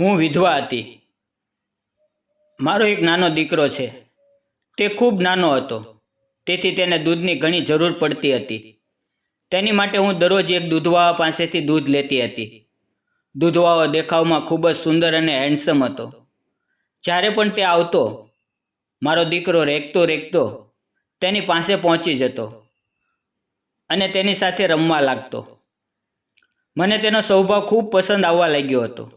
હું વિધવા હતી. મારો એક નાનો દીકરો છે. તે ખૂબ નાનો હતો. તેથી તેને દૂધની ઘણી જરૂર પડતી હતી. તેની માટે હું દરરોજ એક દૂધવાળા પાસેથી દૂધ લેતી હતી. દૂધવાળો દેખાવમાં ખૂબ જ સુંદર અને હેન્ડસમ હતો. જ્યારે પણ તે આવતો, મારો દીકરો રેગતો રેખતો તેની પાસે પહોંચી જતો અને તેની સાથે રમવા લાગતો. મને તેનો સ્વભાવ ખૂબ પસંદ આવવા લાગ્યો હતો.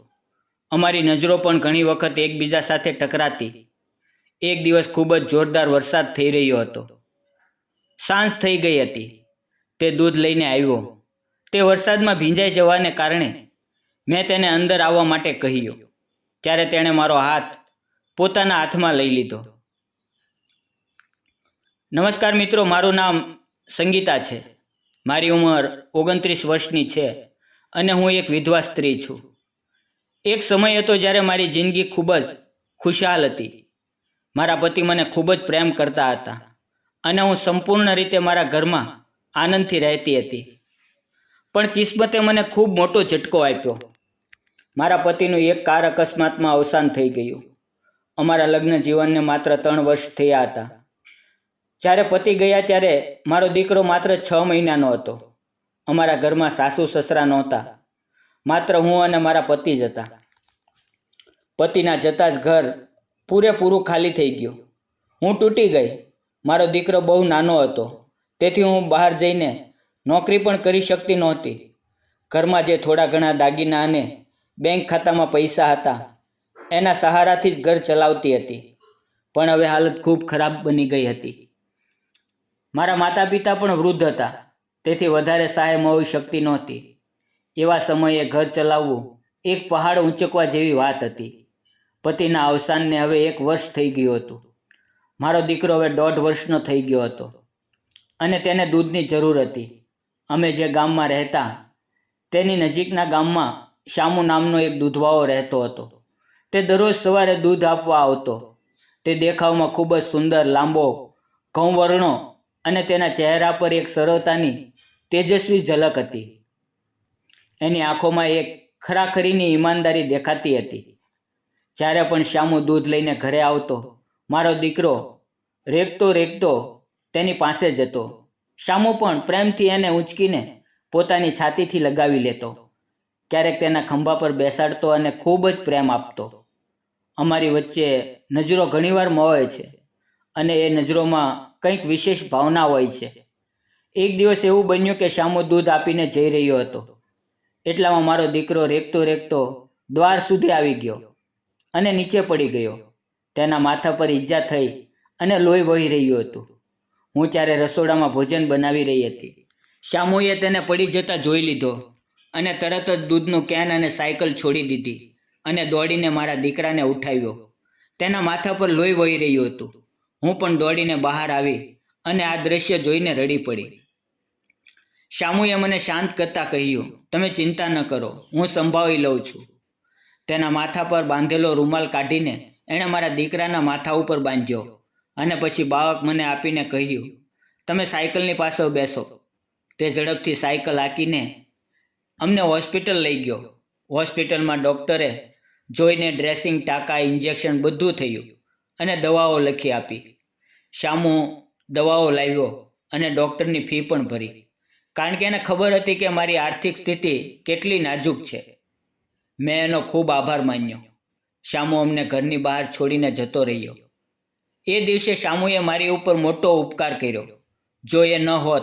અમારી નજરો પણ ઘણી વખત એકબીજા સાથે ટકરાતી. એક દિવસ ખૂબ જ જોરદાર વરસાદ થઈ રહ્યો હતો. સાંજ થઈ ગઈ હતી. તે દૂધ લઈને આવ્યો. તે વરસાદમાં ભીંજાઈ જવાને કારણે મેં તેને અંદર આવવા માટે કહ્યું. ત્યારે તેણે મારો હાથ પોતાના હાથમાં લઈ લીધો. નમસ્કાર મિત્રો, મારું નામ સંગીતા છે. મારી ઉંમર ઓગણત્રીસ વર્ષની છે અને હું એક વિધવા સ્ત્રી છું. એક સમય હતો જ્યારે મારી જિંદગી ખૂબ જ ખુશહાલ હતી. મારા પતિ મને ખૂબ જ પ્રેમ કરતા હતા અને હું સંપૂર્ણ રીતે મારા ઘરમાં આનંદથી રહેતી હતી. પણ કિસ્મતે મને ખૂબ મોટો ઝટકો આપ્યો. મારા પતિનું એક કાર અકસ્માતમાં અવસાન થઈ ગયું. અમારા લગ્ન જીવનને માત્ર ત્રણ વર્ષ થયા હતા. જ્યારે પતિ ગયા ત્યારે મારો દીકરો માત્ર છ મહિનાનો હતો. અમારા ઘરમાં સાસુ સસરા નહોતા. માત્ર હું અને મારા પતિ જ હતા. પતિના જતાં જ ઘર પૂરેપૂરું ખાલી થઈ ગયું. હું તૂટી ગઈ. મારો દીકરો બહુ નાનો હતો. તેથી હું બહાર જઈને નોકરી પણ કરી શકતી નહોતી. ઘરમાં જે થોડા ઘણા દાગીના અને બેંક ખાતામાં પૈસા હતા, એના સહારાથી જ ઘર ચલાવતી હતી. પણ હવે હાલત ખૂબ ખરાબ બની ગઈ હતી. મારા માતા પિતા પણ વૃદ્ધ હતા. તેથી વધારે સહાય મળી શકતી નહોતી. એવા સમયે ઘર ચલાવવું એક પહાડ ઊંચકવા જેવી વાત હતી. પતિના અવસાનને હવે એક વર્ષ થઈ ગયું હતું. મારો દીકરો હવે દોઢ વર્ષનો થઈ ગયો હતો. અને તેને દૂધની જરૂર હતી. અમે જે ગામમાં રહેતા, તેની નજીકના ગામમાં શામુ નામનો એક દૂધવાઓ રહેતો હતો. તે દરરોજ સવારે દૂધ આપવા આવતો. તે દેખાવમાં ખૂબ જ સુંદર, લાંબો, ઘઉંવર્ણો અને તેના ચહેરા પર એક સરળતાની તેજસ્વી ઝલક હતી. એની આંખોમાં એક ખરાખરીની ઈમાનદારી દેખાતી હતી. જ્યારે પણ શ્યામુ દૂધ લઈને ઘરે આવતો, મારો દીકરો રેગતો રેગતો તેની પાસે જતો. શ્યામુ પણ પ્રેમથી એને ઊંચકીને પોતાની છાતીથી લગાવી લેતો. ક્યારેક તેના ખંભા પર બેસાડતો અને ખૂબ જ પ્રેમ આપતો. અમારી વચ્ચે નજરો ઘણીવાર મળે છે અને એ નજરોમાં કંઈક વિશેષ ભાવના હોય છે. એક દિવસ એવું બન્યું કે શ્યામુ દૂધ આપીને જઈ રહ્યો હતો. એટલામાં મારો દીકરો રેકતો રેકતો દ્વાર સુધી આવી ગયો અને નીચે પડી ગયો. તેના માથા પર ઈજા થઈ અને લોહી વહી રહ્યું હતું. હું ત્યારે રસોડામાં ભોજન બનાવી રહી હતી. શામુએ તેને પડી જતા જોઈ લીધો અને તરત જ દૂધનું કેન અને સાયકલ છોડી દીધી અને દોડીને મારા દીકરાને ઉઠાવ્યો. તેના માથા પર લોહી વહી રહ્યું હતું. હું પણ દોડીને બહાર આવી અને આ દ્રશ્ય જોઈને રડી પડી. શામુએ મને શાંત કરતાં કહ્યું, તમે ચિંતા ન કરો, હું સંભાળી લઉં છું. તેના માથા પર બાંધેલો રૂમાલ કાઢીને એણે મારા દીકરાના માથા ઉપર બાંધ્યો અને પછી બાળક મને આપીને કહ્યું, તમે સાયકલની પાસે બેસો. તે ઝડપથી સાયકલ હાંકીને અમને હોસ્પિટલ લઈ ગયો. હોસ્પિટલમાં ડૉક્ટરે જોઈને ડ્રેસિંગ, ટાંકા, ઇન્જેક્શન બધું થયું અને દવાઓ લખી આપી. શામુ દવાઓ લાવ્યો અને ડૉક્ટરની ફી પણ ભરી. કારણ કે એને ખબર હતી કે મારી આર્થિક સ્થિતિ કેટલી નાજુક છે. મેં એનો ખૂબ આભાર માન્યો. શામુ અમને ઘરની બહાર છોડીને જતો રહ્યો. એ દિવસે શામુએ મારી ઉપર મોટો ઉપકાર કર્યો. જો એ ન હોત,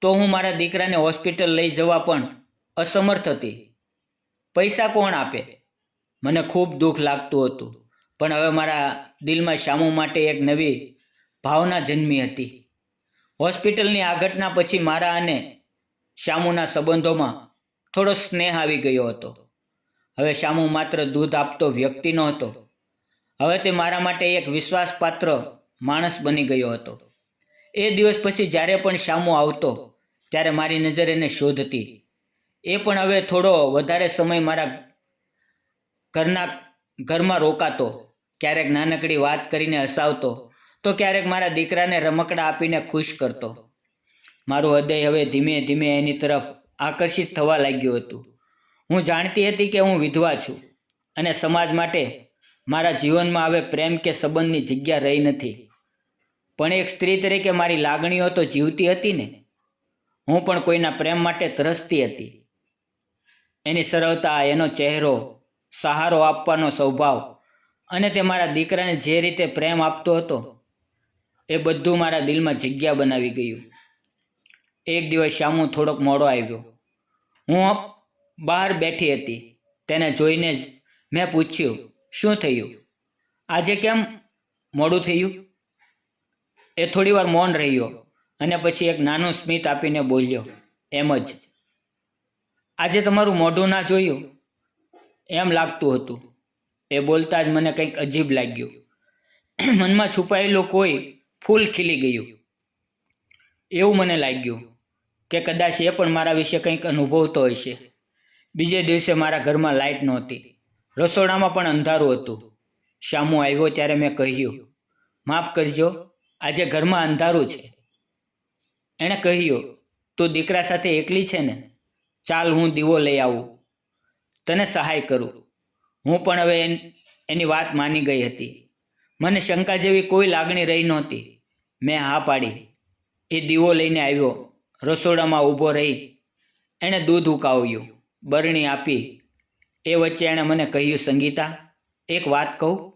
તો હું મારા દીકરાને હોસ્પિટલ લઈ જવા પણ અસમર્થ હતી. પૈસા કોણ આપે? મને ખૂબ દુઃખ લાગતું હતું. પણ હવે મારા દિલમાં શામુ માટે એક નવી ભાવના જન્મી હતી. હોસ્પિટલની આ ઘટના પછી મારા અને શામુના સંબંધોમાં થોડો સ્નેહ આવી ગયો હતો. હવે શામુ માત્ર દૂધ આપતો વ્યક્તિ નહોતો. હવે તે મારા માટે એક વિશ્વાસપાત્ર માણસ બની ગયો હતો. એ દિવસ પછી જ્યારે પણ શામુ આવતો, ત્યારે મારી નજર એને શોધતી. એ પણ હવે થોડો વધારે સમય મારા ઘરના ઘરમાં રોકાતો, ક્યારેક નાનકડી વાત કરીને હસાવતો તો ક્યારેક મારા દીકરાને રમકડા આપીને ખુશ કરતો. મારું હૃદય હવે ધીમે ધીમે એની તરફ આકર્ષિત થવા લાગ્યું હતું. હું જાણતી હતી કે હું વિધવા છું અને સમાજ માટે મારા જીવનમાં હવે પ્રેમ કે સંબંધની જગ્યા રહી નથી. પણ એક સ્ત્રી તરીકે મારી લાગણીઓ તો જીવતી હતી ને. હું પણ કોઈના પ્રેમ માટે તરસતી હતી. એની સરળતા, એનો ચહેરો, સહારો આપવાનો સ્વભાવ અને તે મારા દીકરાને જે રીતે પ્રેમ આપતો હતો એ બધું મારા દિલમાં જગ્યા બનાવી ગયું. એક દિવસ શામુ થોડોક મોડો આવ્યો. હું બહાર બેઠી હતી. તેને જોઈને જ મેં પૂછ્યું, શું થયું? આજે કેમ મોડું થયું? એ થોડી વાર મૌન રહ્યો અને પછી એક નાનું સ્મિત આપીને બોલ્યો, એમ જ. આજે તમારું મોઢું ના જોયું? એમ લાગતું હતું. એ બોલતા જ મને કંઈક અજીબ લાગ્યું. મનમાં છુપાયેલું કોઈ ફૂલ ખીલી ગયું. એવું મને લાગ્યું કે કદાચ એ પણ મારા વિશે કંઈક અનુભવતો હશે. બીજે દિવસે મારા ઘરમાં લાઇટ નહોતી. રસોડામાં પણ અંધારું હતું. શામુ આવ્યો ત્યારે મેં કહ્યું, માફ કરજો, આજે ઘરમાં અંધારું છે. એણે કહ્યું, તું દીકરા સાથે એકલી છે ને? ચાલ હું દીવો લઈ આવું. તને સહાય કરું. હું પણ હવે એની વાત માની ગઈ હતી. મને શંકા જેવી કોઈ લાગણી રહી નહોતી. મેં હા પાડી. એ દીવો લઈને આવ્યો. રસોડામાં ઊભો રહી. એણે દૂધ ઉકાવ્યું. બરણી આપી. એ વચ્ચે એણે મને કહ્યું, સંગીતા, એક વાત કહું?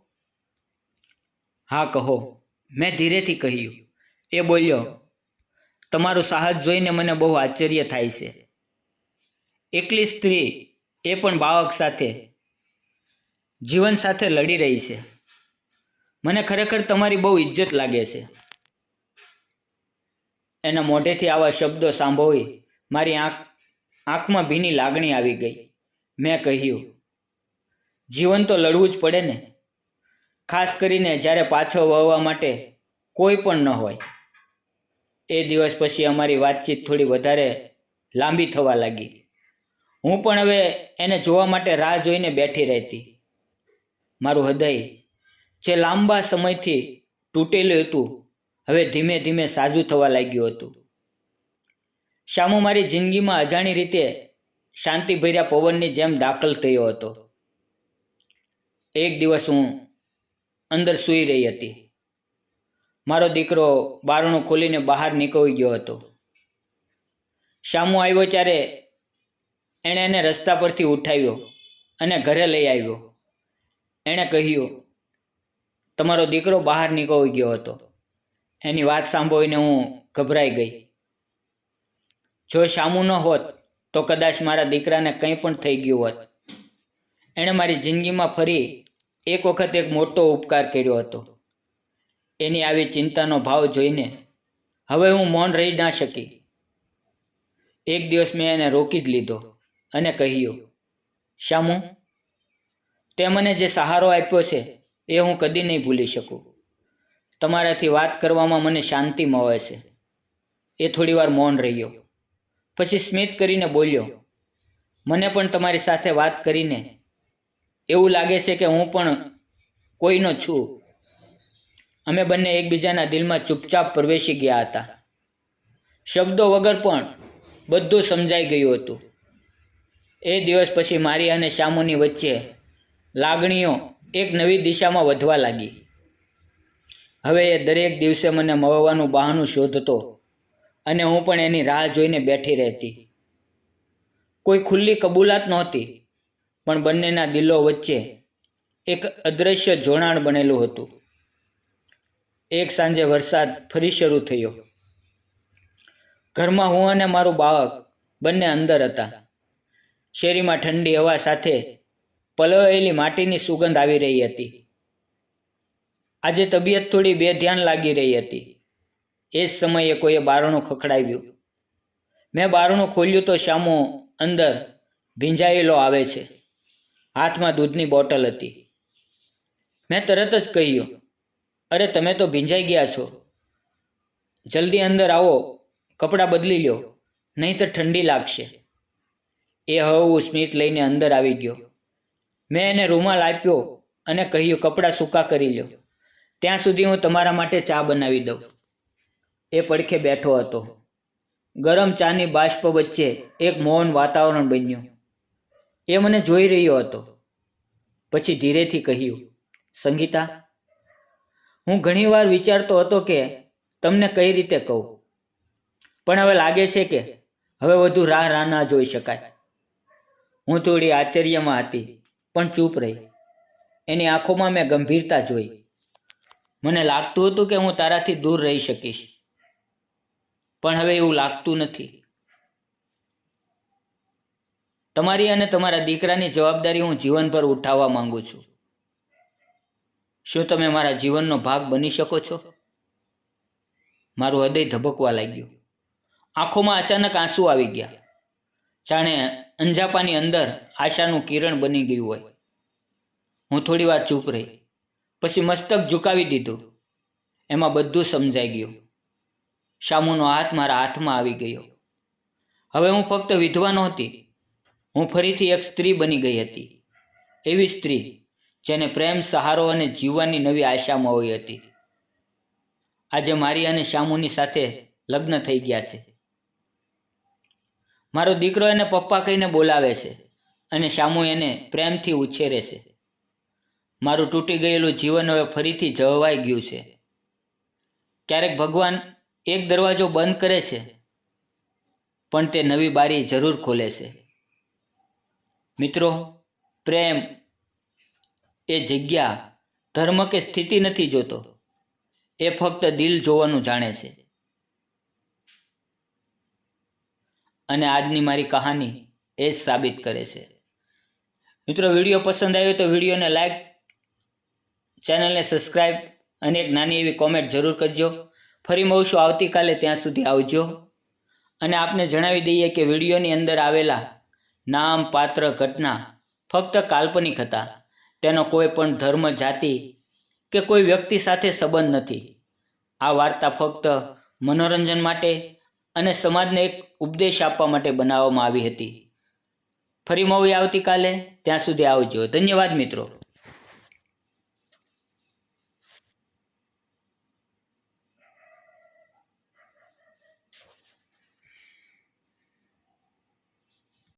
હા, કહો. મેં ધીરેથી કહ્યું. એ બોલ્યો, તમારું સાહસ જોઈને મને બહુ આશ્ચર્ય થાય છે. એકલી સ્ત્રી એ પણ બાળક સાથે, જીવન સાથે લડી રહી છે. મને ખરેખર તમારી બહુ ઇજ્જત લાગે છે. એના મોઢેથી આવા શબ્દો સાંભળી મારી આંખ, આંખમાં ભીની લાગણી આવી ગઈ. મેં કહ્યું, જીવન તો લડવું જ પડે ને. ખાસ કરીને જ્યારે પાછો વળવા માટે કોઈ પણ ન હોય. એ દિવસ પછી અમારી વાતચીત થોડી વધારે લાંબી થવા લાગી. હું પણ હવે એને જોવા માટે રાહ જોઈને બેઠી રહેતી. મારું હૃદય જે લાંબા સમયથી તૂટેલું હતું, હવે ધીમે ધીમે સાજું થવા લાગ્યું હતું. શામુ મારી જિંદગીમાં અજાણી રીતે શાંતિભર્યા પવનની જેમ દાખલ થયો હતો. એક દિવસ હું અંદર સૂઈ રહી હતી. મારો દીકરો બારણું ખોલીને બહાર નીકળી ગયો હતો. શામુ આવ્યો ત્યારે એણે એને રસ્તા પરથી ઉઠાવ્યો અને ઘરે લઈ આવ્યો. એણે કહ્યું તમારો દીકરો બહાર નીકળી ગયો હતો. એની વાત સાંભળીને હું ગભરાઈ ગઈ. જો શામુ ન હોત, તો કદાચ મારા દીકરાને કંઈ પણ થઈ ગયું હોત. એણે મારી જિંદગીમાં ફરી એક વખત એક મોટો ઉપકાર કર્યો હતો. એની આવી ચિંતાનો ભાવ જોઈને હવે હું મૌન રહી ના શકી. એક દિવસ મેં એને રોકી જ લીધો અને કહ્યું, શામુ, તે મને જે સહારો આપ્યો છે એ હું કદી નહીં ભૂલી શકું. તમારાથી વાત કરવામાં મને શાંતિ મળે છે. એ થોડીવાર મૌન રહ્યો. પછી સ્મિત કરીને બોલ્યો, મને પણ તમારી સાથે વાત કરીને એવું લાગે છે કે હું પણ કોઈનો છું. અમે બંને એકબીજાના દિલમાં ચૂપચાપ પ્રવેશી ગયા હતા. શબ્દો વગર પણ બધું સમજાઈ ગયું હતું. એ દિવસ પછી મારી અને શામુની વચ્ચે લાગણીઓ એક નવી દિશામાં વધવા લાગી. હવે એ દરેક દિવસે મને મળવાનું બહાનું શોધતો અને હું પણ એની રાહ જોઈને બેઠી રહેતી. કોઈ ખુલ્લી કબૂલાત નહોતી, પણ બંનેના દિલો વચ્ચે એક અદૃશ્ય જોડાણ બનેલું હતું. એક સાંજે વરસાદ ફરી શરૂ થયો. ઘરમાં હું અને મારું બાળક બંને અંદર હતા. શેરીમાં ઠંડી હવા સાથે પલળેલી માટીની સુગંધ આવી રહી હતી. આજે તબિયત થોડી બેધ્યાન લાગી રહી હતી. એ જ સમયે કોઈએ બારણું ખખડાવ્યું. મેં બારણું ખોલ્યું તો શામો અંદર ભીંજાયેલો આવે છે. હાથમાં દૂધની બોટલ હતી. મેં તરત જ કહ્યું, અરે, તમે તો ભીંજાઈ ગયા છો. જલ્દી અંદર આવો, કપડાં બદલી લ્યો, નહીં તો ઠંડી લાગશે. એ હવું સ્મિત લઈને અંદર આવી ગયો. મેં એને રૂમાલ આપ્યો અને કહ્યું, કપડાં સૂકા કરી લ્યો. ત્યાં સુધી હું તમારા માટે ચા બનાવી દઉં. એ પડખે બેઠો હતો. ગરમ ચાની બાષ્પ વચ્ચે એક મૌન વાતાવરણ બન્યું. એ મને જોઈ રહ્યો હતો. પછી ધીરેથી કહ્યું, સંગીતા, હું ઘણીવાર વિચારતો હતો કે તમને કઈ રીતે કહું. પણ હવે લાગે છે કે હવે વધુ રાહ રાહ ના જોઈ શકાય. હું થોડી આશ્ચર્યમાં હતી. પણ ચૂપ રહી. એની આંખોમાં મેં ગંભીરતા જોઈ. મને લાગતું હતું કે હું તારાથી દૂર રહી શકીશ. પણ હવે એવું લાગતું નથી. તમારી અને તમારા દીકરાની જવાબદારી હું જીવનભર ઉઠાવવા માંગુ છું. શું તમે મારા જીવનનો ભાગ બની શકો છો? મારું હૃદય ધબકવા લાગ્યું. આંખોમાં અચાનક આંસુ આવી ગયા. જાણે અંજાપાની અંદર આશાનું કિરણ બની ગયું હોય. હું થોડી વાર ચૂપ રહી. પછી મસ્તક ઝુકાવી દીધું. એમાં બધું સમજાઈ ગયું. શામુનો હાથ મારા હાથમાં આવી ગયો. હવે હું ફક્ત વિધવા નહોતી હું ફરીથી એક સ્ત્રી બની ગઈ હતી. એવી સ્ત્રી જેને પ્રેમ, સહારો અને જીવવાની નવી આશા મળી હતી. આજે મારી અને શામુની સાથે લગ્ન થઈ ગયા છે. મારો દીકરો એને પપ્પા કહીને બોલાવે છે અને શામુ એને પ્રેમથી ઉછેરે છે. મારું તૂટી ગયેલું જીવન હવે ફરીથી જળવાઈ ગયું છે. ક્યારેક ભગવાન એક દરવાજો બંધ કરે છે, પણ તે નવી બારી જરૂર ખોલે છે. મિત્રો, પ્રેમ એ જગ્યા ધર્મ કે સ્થિતિ નથી જોતો. એ ફક્ત દિલ જોવાનું જાણે છે. અને આજની મારી કહાની એ જ સાબિત કરે છે. મિત્રો, વીડિયો પસંદ આવ્યો તો વિડીયોને લાઈક, ચેનલને સબસ્ક્રાઈબ અને એક નાની એવી કોમેન્ટ જરૂર કરજો. ફરી મળશું આવતીકાલે, ત્યાં સુધી આવજો. અને આપને જણાવી દઈએ કે વિડીયોની અંદર આવેલા નામ, પાત્ર, ઘટના, ફક્ત કાલ્પનિક હતા. તેનો કોઈ પણ ધર્મ, જાતિ કે કોઈ વ્યક્તિ સાથે સંબંધ નથી. આ વાર્તા ફક્ત મનોરંજન માટે અને સમાજને એક ઉપદેશ આપવા માટે બનાવવામાં આવી હતી. ફરી મળીએ આવતીકાલે, ત્યાં સુધી આવજો. ધન્યવાદ મિત્રો.